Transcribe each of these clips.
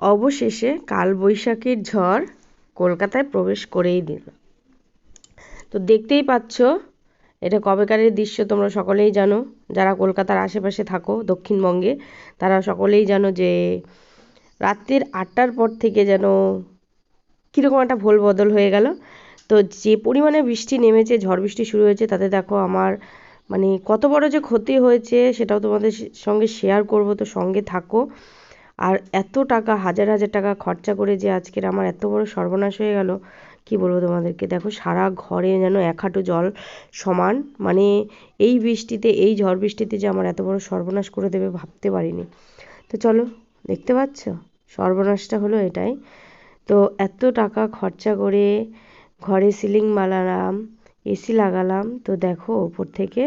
অবশেষে কালবৈশাখীর ঝড় কলকাতায় প্রবেশ করেই দিল। তো দেখতেই পাচ্ছ, এটা কবেকারের দৃশ্য তোমরা সকলেই জানো। যারা কলকাতার আশেপাশে থাকো, দক্ষিণবঙ্গে, তারা সকলেই জানো যে রাত্রির আটটার পর থেকে যেন কীরকম একটা ভোল বদল হয়ে গেল। তো যে পরিমাণে বৃষ্টি নেমেছে, ঝড় বৃষ্টি শুরু হয়েছে, তাতে দেখো আমার মানে কত বড় যে ক্ষতি হয়েছে, সেটাও তোমাদের সঙ্গে শেয়ার করব। তো সঙ্গে থাকো। আর এত টাকা, হাজার হাজার টাকা খরচা করে যে আজকের আমার এত বড় সর্বনাশ হয়ে গেল, কি বলব তোমাদেরকে? দেখো সারা ঘরে যেন এক হাঁটু জল সমান মানে এই বৃষ্টিতে, এই ঝড় বৃষ্টিতে যে আমার এত বড় সর্বনাশ করে দেবে ভাবতে পারিনি। তো চলো, দেখতে পাচ্ছ? সর্বনাশটা হলো এটাই। তো এত টাকা খরচা করে ঘরে সিলিং বানালাম, এসি লাগালাম, তো দেখো ওপর থেকে,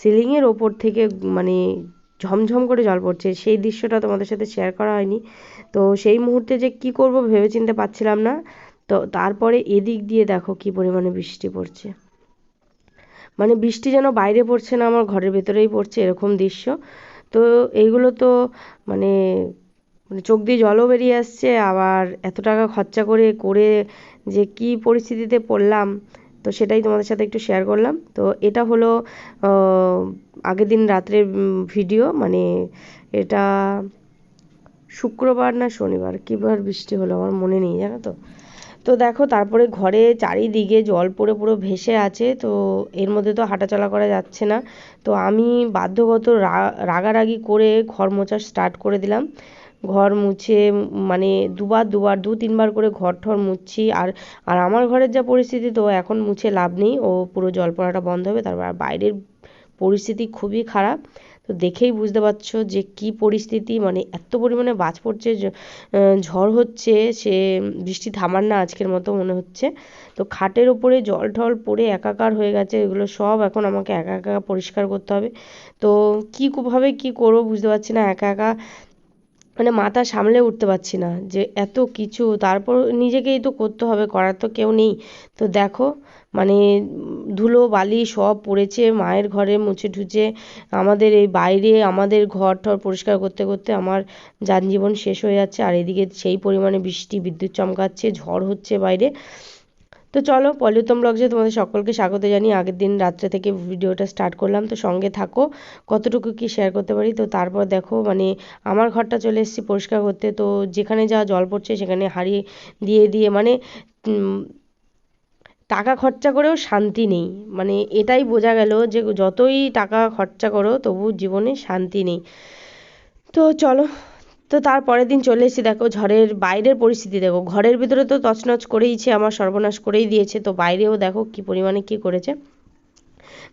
সিলিংয়ের ওপর থেকে মানে ঝমঝম করে জল পড়ছে। সেই দৃশ্যটা তোমাদের সাথে শেয়ার করা হয়নি। তো সেই মুহূর্তে যে কি করব ভেবে চিনতে পারছিলাম না। তো তারপরে এদিক দিয়ে দেখো কি পরিমাণে বৃষ্টি পড়ছে। মানে বৃষ্টি যেন বাইরে পড়ছে না, আমার ঘরের ভেতরেই পড়ছে এরকম দৃশ্য। তো এইগুলো তো মানে মানে চোখ দিয়ে জলও বেরিয়ে আসছে, আবার এত টাকা খরচা করে করে যে কি পরিস্থিতিতে পড়লাম তো সেটাই তোমাদের সাথে একটু শেয়ার করলাম। তো এটা হলো আগের দিন রাত্রের ভিডিও মানে এটা শুক্রবার না শনিবার? কীবার বৃষ্টি হলো আমার মনে নেই, জানো তো? তো দেখো তারপরে ঘরে চারিদিকে জল পড়ে পুরো ভেসে আছে, তো এর মধ্যে তো হাঁটাচলা করা যাচ্ছে না। তো আমি বাধ্যগত রাগারাগি করে ঘর মোছা স্টার্ট করে দিলাম। ঘর মুছে মানে দুবার দুবার, দু, তিনবার করে ঘর ঠর মুছছি আর আর আমার ঘরের যা পরিস্থিতি, তো এখন মুছে লাভ নেই। ও পুরো জল পড়াটা বন্ধ হবে, তারপর আর বাইরের পরিস্থিতি খুবই খারাপ। তো দেখেই বুঝতে পারছ যে কি পরিস্থিতি মানে এত পরিমাণে বাজ পড়ছে ঝড় হচ্ছে, সে বৃষ্টি থামার না আজকের মতো মনে হচ্ছে। তো খাটের ওপরে জল ঠল পড়ে একাকার হয়ে গেছে, এগুলো সব এখন আমাকে একা একা পরিষ্কার করতে হবে। তো কীভাবে কী করব বুঝতে পারছি না, একা একা মানে মাথা সামলে উঠতে পারছি না যে এত কিছু, তারপর নিজেকেই তো করতে হবে, করার তো কেউ নেই। তো দেখো মানে ধুলো, বালি সব পড়েছে মায়ের ঘরে মুছে ঠুচে আমাদের এই বাইরে, আমাদের ঘর ঠর পরিষ্কার করতে করতে আমার যানজীবন শেষ হয়ে যাচ্ছে। আর এদিকে সেই পরিমাণে বৃষ্টি, বিদ্যুৎ চমকাচ্ছে, ঝড় হচ্ছে বাইরে। তো চলো পলিউতম ব্লগসে তোমাদের সকলকে স্বাগত জানিয়ে আগের দিন রাত্রে থেকে ভিডিওটা স্টার্ট করলাম। তো সঙ্গে থাকো, কতটুকু কি শেয়ার করতে পারি? তো তারপর দেখো মানে আমার ঘরটা চলে এসেছি পরিষ্কার করতে। তো যেখানে যা জল পড়ছে সেখানে হারিয়ে দিয়ে দিয়ে মানে টাকা খরচা করেও শান্তি নেই। মানে এটাই বোঝা গেল যে যতই টাকা খরচা করো তবু জীবনে শান্তি নেই। তো চলো তো তার পরের দিন চলে এসেছি দেখো, ঝড়ের বাইরের পরিস্থিতি দেখো। ঘরের ভিতরে তো তছনছ করেইছে আমার সর্বনাশ করেই দিয়েছে। তো বাইরেও দেখো কি পরিমাণে কি করেছে।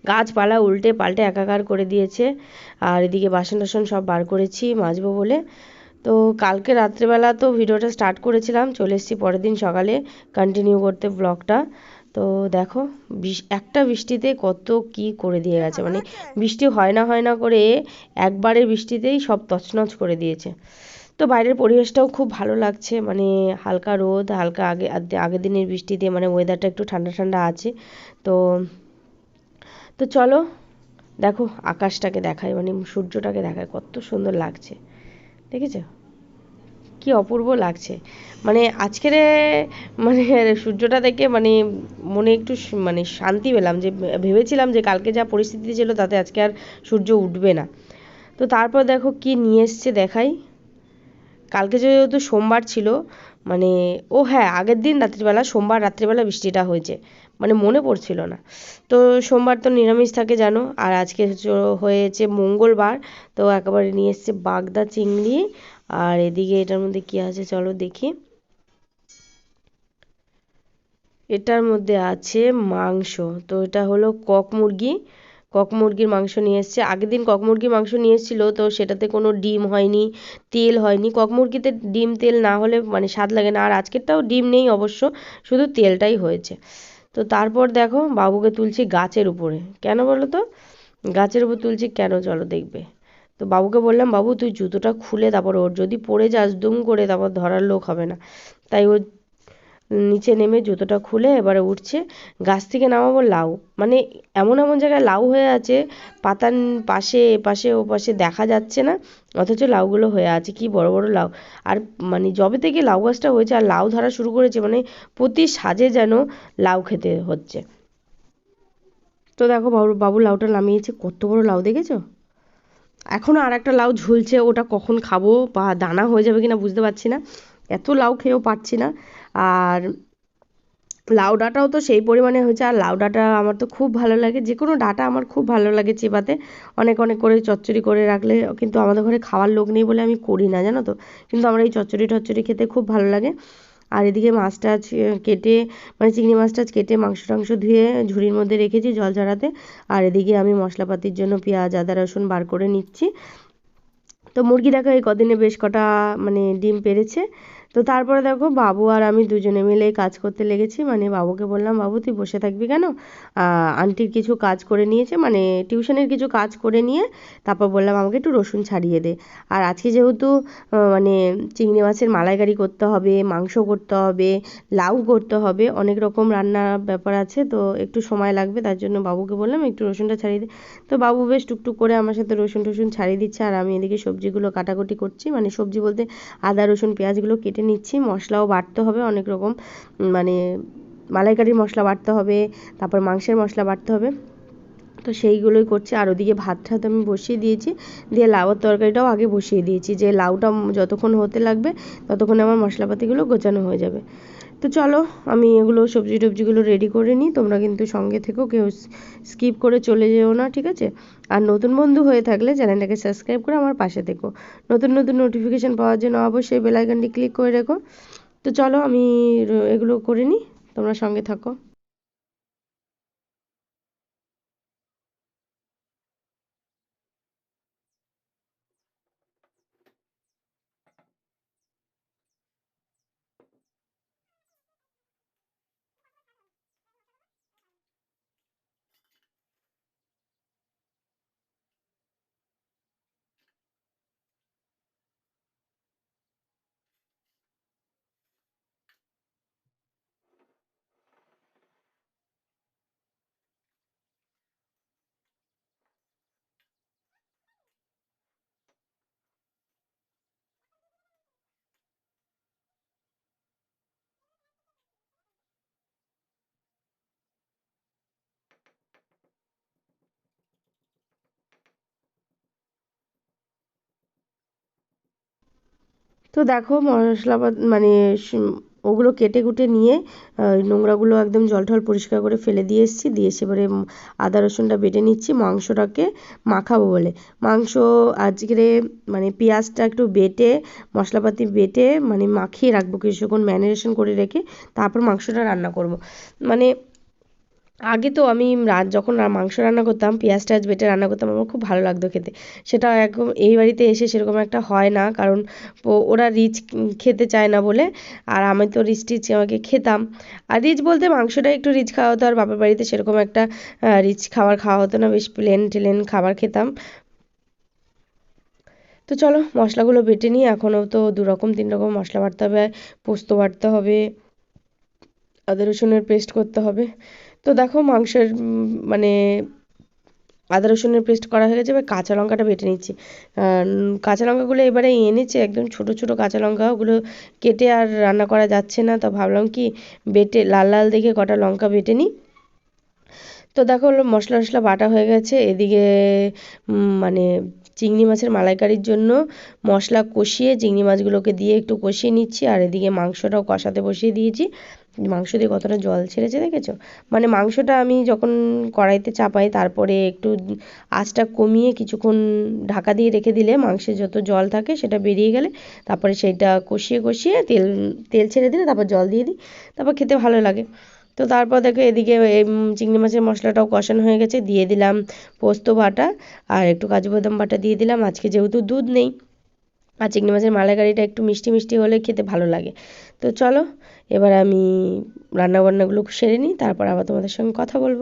গাছপালা উল্টে পাল্টে একাকার করে দিয়েছে। আর এদিকে বাসন টাসন সব বার করেছি, মাজবো বলে। তো কালকে রাত্রেবেলা তো ভিডিওটা স্টার্ট করেছিলাম, চলে এসেছি পরের দিন সকালে কন্টিনিউ করতে ব্লগটা তো দেখো একটা বৃষ্টিতে কত কি করে দিয়ে গেছে। মানে বৃষ্টি হয় না হয় না করে একবারের বৃষ্টিতেই সব তছনছ করে দিয়েছে। তো বাইরের পরিবেশটাও খুব ভালো লাগছে মানে হালকা রোদ, হালকা আগে আগের দিনের বৃষ্টিতে মানে ওয়েদারটা একটু ঠান্ডা ঠান্ডা আছে। তো তো চলো, দেখো আকাশটাকে দেখায় মানে সূর্যটাকে দেখায়, কত সুন্দর লাগছে। দেখেছ? কি অপূর্ব লাগছে। মানে আজকের মানে সূর্যটা দেখে মানে মনে একটু মানে শান্তি পেলাম যে, ভেবেছিলাম যে কালকে যা পরিস্থিতি ছিল তাতে আজকে আর সূর্য উঠবে না। তো তারপর দেখো কি নিয়ে এসছে দেখাই। কালকে যেহেতু সোমবার ছিল মানে ও হ্যাঁ আগের দিন রাত্রিবেলা, সোমবার রাত্রিবেলা বৃষ্টিটা হয়েছে মানে মনে পড়ছিল না। তো সোমবার তো নিরামিষ থাকে জানো, আর আজকে হয়েছে মঙ্গলবার, তো একেবারে নিয়ে এসছে বাগদা চিংড়ি, আর এদিকে এটার মধ্যে কি আছে চলো দেখি। এটার মধ্যে আছে মাংস, তো এটা হলো কক মুরগি কক মুরগির মাংস নিয়ে এসছে। আগের দিন কক মুরগির মাংস নিয়ে এসেছিল, তো সেটাতে কোনো ডিম হয়নি, তেল হয়নি। কক মুরগিতে ডিম, তেল না হলে মানে স্বাদ লাগে না। আর আজকেরটাও ডিম নেই অবশ্য, শুধু তেলটাই হয়েছে। তো তারপর দেখো, বাবুকে তুলছি গাছের উপরে। কেন বলো তো? গাছের উপর তুলছি কেন? চলো দেখবে। তো বাবুকে বললাম, বাবু, তুই জুতোটা খুলে তারপর ওর, যদি পড়ে যাস দুম করে, তারপর ধরার লোক হবে না। তাই ও নিচে নেমে জুতোটা খুলে এবারে উঠছে। গাছ থেকে নামাবো লাউ। মানে এমন এমন জায়গায় লাউ হয়ে আছে, পাতার পাশে, এপাশে, ওপাশে দেখা যাচ্ছে না, অথচ লাউগুলো হয়ে আছে। কি বড় বড় লাউ। আর মানে যবে থেকে লাউ গাছটা হয়েছে, আর লাউ ধরা শুরু করেছে মানে প্রতি সাজে যেন লাউ খেতে হচ্ছে। তো দেখো বাবু বাবু লাউটা নামিয়েছে, কত বড় লাউ দেখেছ? এখনও আর একটা লাউ ঝুলছে, ওটা কখন খাব বা দানা হয়ে যাবে কিনা বুঝতে পারছি না। এত লাউ খেয়েও পাচ্ছি না। আর লাউ ডাঁটাও তো সেই পরিমাণে হয়েছে। আর লাউ ডাঁটা আমার তো খুব ভালো লাগে। যে কোনো ডাঁটা আমার খুব ভালো লাগে চেবাতে। অনেক অনেক করে চচ্চড়ি করে রাখলে কিন্তু আমাদের ঘরে খাওয়ার লোক নেই বলে আমি করি না, জানো তো? কিন্তু আমার এই চচ্চড়ি টচ্চড়ি খেতে খুব ভালো লাগে। আর এদিকে মাছ টাছ কেটে মানে চিংড়ি মাছ টাছ কেটে মাংস টাংস ধুয়ে ঝুড়ির মধ্যে রেখেছি জল ঝরাতে আর এদিকে আমি মশলাপাতির জন্য পেঁয়াজ, আদা, রসুন বার করে নিচ্ছি। তো মুরগি দেখো এই কদিনে বেশ কটা মানে ডিম পেরেছে। তো তারপরে দেখো বাবু আর আমি দুজনে মিলে কাজ করতে লেগেছি। মানে বাবুকে বললাম, বাবু, তুই বসে থাকবি কেন? আন্টির কিছু কাজ করে নিয়েছে মানে টিউশনের কিছু কাজ করে নিয়ে তারপর বললাম, আমাকে একটু রসুন ছাড়িয়ে দে। আর আজকে যেহেতু মানে চিংড়ি মাছের মালাইকারি করতে হবে, মাংস করতে হবে, লাউ করতে হবে, অনেক রকম রান্নার ব্যাপার আছে, তো একটু সময় লাগবে, তার জন্য বাবুকে বললাম, একটু রসুনটা ছাড়িয়ে দে। তো বাবু বেশ টুকটুক করে আমার সাথে রসুন টসুন ছাড়িয়ে দিচ্ছে, আর আমি এদিকে সবজিগুলো কাটাকুটি করছি। মানে সবজি বলতে আদা, রসুন, পেঁয়াজগুলো কেটে কেটে নিচ্ছি, মশলাও বাটতে হবে অনেক রকম মানে মালাইকারির মশলা বাটতে হবে, তারপর মাংসের মশলা বাটতে হবে। তো সেইগুলোই করছি, আর ওদিকে ভাত ঠাত আমি বসিয়ে দিয়েছি, দিয়ে লাউয়ের তরকারিটাও আগে বসিয়ে দিয়েছি, যে লাউটা যতক্ষণ হতে লাগবে ততক্ষণে আমার মশলাপাতিগুলো গোছানো হয়ে যাবে। তো চলো, আমি এগুলো সবজি টবজিগুলো রেডি করে নিই। তোমরা কিন্তু সঙ্গে থেকেও কেউ স্কিপ করে চলে যেও না, ঠিক আছে? আর নতুন বন্ধু হয়ে থাকলে চ্যানেলটাকে সাবস্ক্রাইব করে আমার পাশে থেকো। নতুন নতুন নোটিফিকেশান পাওয়ার জন্য অবশ্যই বেলাইকানটি ক্লিক করে রেখো। তো চলো, আমি এগুলো করে নিই। তোমরা সঙ্গে থাকো। তো দেখো মশলা মানে ওগুলো কেটে কুটে নিয়ে নোংরাগুলো একদম জল টল পরিষ্কার করে ফেলে দিয়ে এসেছি। দিয়ে এসে এবারে আদা রসুনটা বেটে নিচ্ছি। মাংসটাকে মাখাবো বলে। মাংস আজকে মানে পেঁয়াজটা একটু বেটে, মশলাপাতি বেটে মানে মাখিয়ে রাখব কিছুক্ষণ, ম্যারিনেশন করে রেখে, তারপর মাংসটা রান্না করব। মানে আগে তো আমি যখন মাংস রান্না করতাম, পেঁয়াজ টেয়াজ বেটে রান্না করতাম, আমার খুব ভালো লাগতো খেতে। সেটা একদম এই বাড়িতে এসে সেরকম একটা হয় না, কারণ ওরা রিচ খেতে চায় না বলে, আর আমি তো রিচ টিচ আমাকে খেতাম। আর রিচ বলতে মাংসটা একটু রিচ খাওয়া হতো, আর বাপের বাড়িতে সেরকম একটা রিচ খাবার খাওয়া হতো না, বেশ প্লেন টেলেন খাবার খেতাম। তো চলো, মশলাগুলো বেটে নিই এখনও তো দু রকম তিন রকম মশলা বাটতে হবে, পোস্ত বাটতে হবে, আদা রসুনের পেস্ট করতে হবে। তো দেখো মাংসের মানে আদা রসুনের পেস্ট করা হয়ে গেছে, এবার কাঁচা লঙ্কাটা বেটে নিচ্ছি। কাঁচা লঙ্কাগুলো এবারে এনেছে, একদম ছোট ছোট কাঁচা লঙ্কা ওগুলো কেটে আর রান্না করা যাচ্ছে না, তো ভাবলাম কি বেটে, লাল লাল দেখে কটা লঙ্কা বেটে নিই। তো দেখো মশলা টশলা বাটা হয়ে গেছে, এদিকে মানে চিংড়ি মাছের মালাইকারির জন্য মশলা কষিয়ে চিংড়ি মাছগুলোকে দিয়ে একটু কষিয়ে নিচ্ছি, আর এদিকে মাংসটাও কষাতে বসিয়ে দিয়েছি। মাংস দিয়ে কতটা জল ছেড়েছে দেখেছ? মানে মাংসটা আমি যখন কড়াইতে চাপাই, তারপরে একটু আঁচটা কমিয়ে কিছুক্ষণ ঢাকা দিয়ে রেখে দিলে মাংসে যত জল থাকে সেটা বেরিয়ে গেলে তারপরে সেইটা কষিয়ে কষিয়ে তেল তেল ছেড়ে দিলে তারপর জল দিয়ে দিই, তারপর খেতে ভালো লাগে। তো তারপর দেখো এদিকে চিংড়ি মাছের মশলাটাও কষানো হয়ে গেছে, দিয়ে দিলাম পোস্ত বাটা আর একটু কাজু বাদাম বাটা দিয়ে দিলাম। আজকে যেহেতু দুধ নেই আর চিংড়ি মাছের মালাইকারিটা একটু মিষ্টি মিষ্টি হলে খেতে ভালো লাগে। তো চলো, এবার আমি রান্নাবান্নাগুলো সেরে নিই, তারপর আবার তোমাদের সঙ্গে কথা বলব।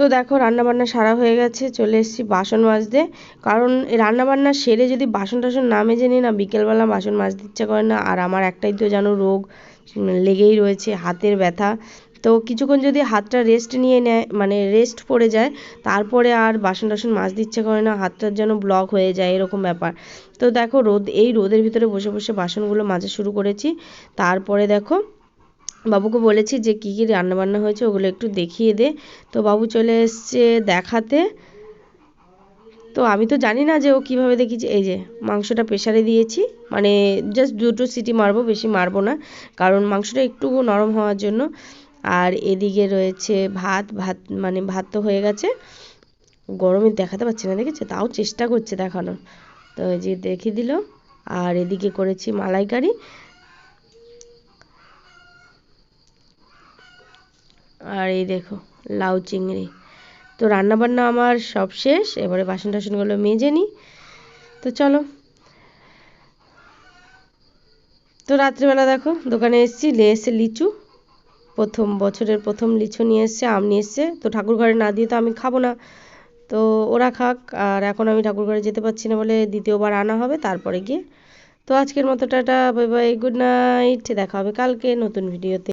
তো দেখো, রান্নাবান্না সারা হয়ে গেছে, চলে এসেছি বাসন মাজতে। কারণ রান্নাবান্না সেরে যদি বাসন টাসন না মেজে নিই না, বিকেলবেলা বাসন মাজতে ইচ্ছা করে না। আর আমার একটাই তো জানো রোগ লেগেই রয়েছে হাতের ব্যথা। তো কিছুক্ষণ যদি হাতটা রেস্ট নিয়ে নেয় মানে রেস্ট পড়ে যায়, তারপরে আর বাসন টাসন মাজতে ইচ্ছে করে না, হাতটা যেন ব্লক হয়ে যায়, এরকম ব্যাপার। তো দেখো, রোদ, এই রোদের ভিতরে বসে বসে বাসনগুলো মাজা শুরু করেছি। তারপরে দেখো বাবুকে বলেছি যে কী কী রান্নাবান্না হয়েছে ওগুলো একটু দেখিয়ে দে। তো বাবু চলে এসছে দেখাতে। তো আমি তো জানি না যে ও কীভাবে দেখিয়েছে। এই যে, মাংসটা প্রেশারে দিয়েছি। মানে জাস্ট দুটো সিটি মারবো, বেশি মারবো না। কারণ মাংসটা একটু নরম হওয়ার জন্য। আর এদিকে রয়েছে ভাত। ভাত মানে ভাত তো হয়ে গেছে। গরমে দেখাতে পাচ্ছি না, দেখেছে? তাও চেষ্টা করছে দেখানোর। তো এই যে দেখিয়ে দিল। আর এদিকে করেছি মালাইকারি। আর এই দেখো, লাউ চিংড়ি। তো রান্নাবান্না আমার সব শেষ, এবারে বাসন টাসনগুলো মেজে নিই। তো চলো। তো রাত্রিবেলা দেখো, দোকানে এসেছি এসছে লিচু। প্রথম বছরের প্রথম লিচু নিয়ে এসছে, আম নিয়ে এসছে। তো ঠাকুর ঘরে না দিয়ে তো আমি খাব না। তো ওরা খাক, আর এখন আমি ঠাকুর ঘরে যেতে পারছি না বলে দ্বিতীয়বার আনা হবে, তারপরে গিয়ে। তো আজকের মতো tata, bye bye, good night, দেখা হবে কালকে নতুন ভিডিওতে।